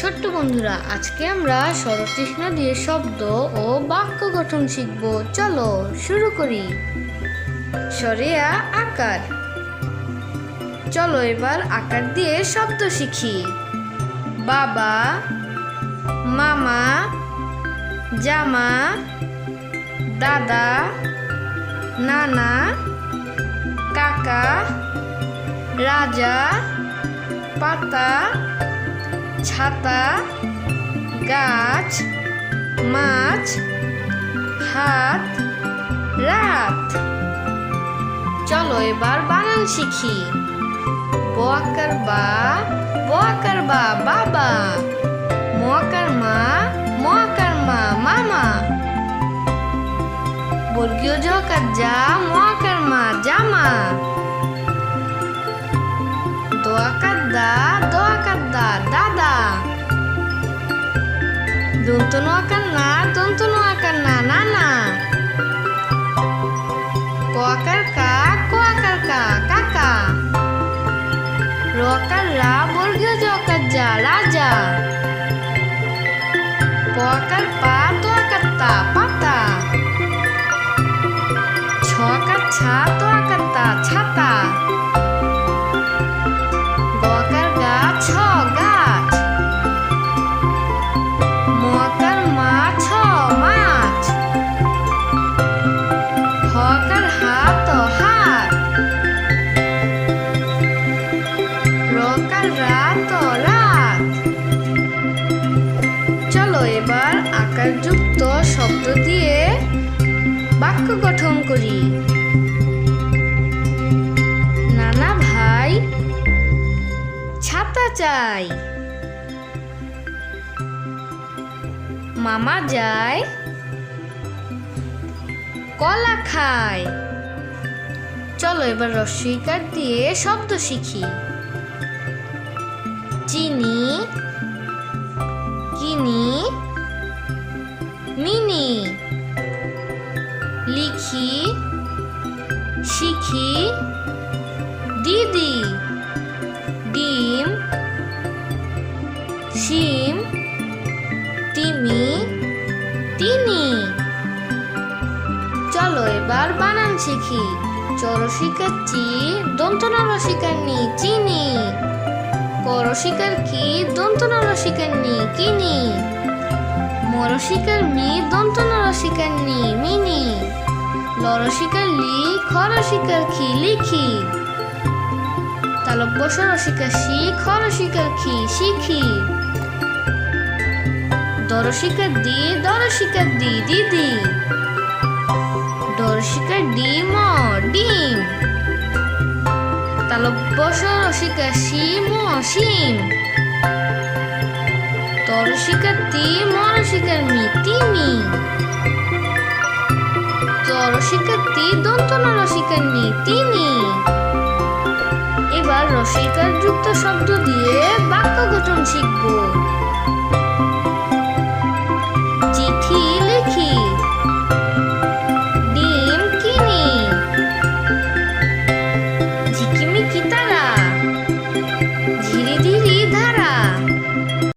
ছোট্ট বন্ধুরা, আজকে আমরা স্বরচিহ্ন দিয়ে শব্দ ও বাক্য গঠন শিখব। চলো শুরু করি। সরিয়া আকার। চলো এবার আকার দিয়ে শব্দ শিখি। বাবা, মামা, জামা, দাদা, নানা, কাকা, রাজা, পাতা ছাতা, গাছ, মাছ, হাত, রাত। চলো এবার বানান শিখি। বোয়াকার বা বোয়াকার বা, বাবা। মোয়াকার মা মোয়াকার মা, মামা। বর্গীয় জকার যা মোয়াকার মা, জামা। দোয়াকার দা দন্তনু আকার না দন্তনু আকার না নানা কোয়াকার কা কোয়াকার কা কাকা। রকার রা বর্গীয় জকার যা রাজা। পোয়াকার পা তোয়াকার তা পাতা। ছকার ছা তোয়াকার তা ছাতা। এবার আকারযুক্ত শব্দ দিয়ে বাক্য গঠন করি। নানা ভাই, ছাতা চাই। মামা যায়, কলা খায়। চলো এবার রস্বইকার দিয়ে শব্দ শিখি। চিনি লিখি, শিখি, দিদি, ডিম, শিম, তিমি, তিনি। চলো এবার বানান শিখি। চরসিকার চি দন্তনা রসিকার নি চিনি করসিকার কি দন্তনা রসিকার নি কিনি মরসিকার মি দন্তনা লি খরসিকার খি লিখি? তালব্য রসিকার শি খরসিকার খি শিখি? দরশিকার দি দরশিকার দি, দিদি। দর্শিকার ডিম ডিম। তালব্য রসিকার শিম শিম। তরসিকার তি মরসিকার মি, তিমি। তরসিকার তি দন্ত রসিকার নি। তিনি এবার রসিকার যুক্ত শব্দ দিয়ে বাক্য গঠন শিখব।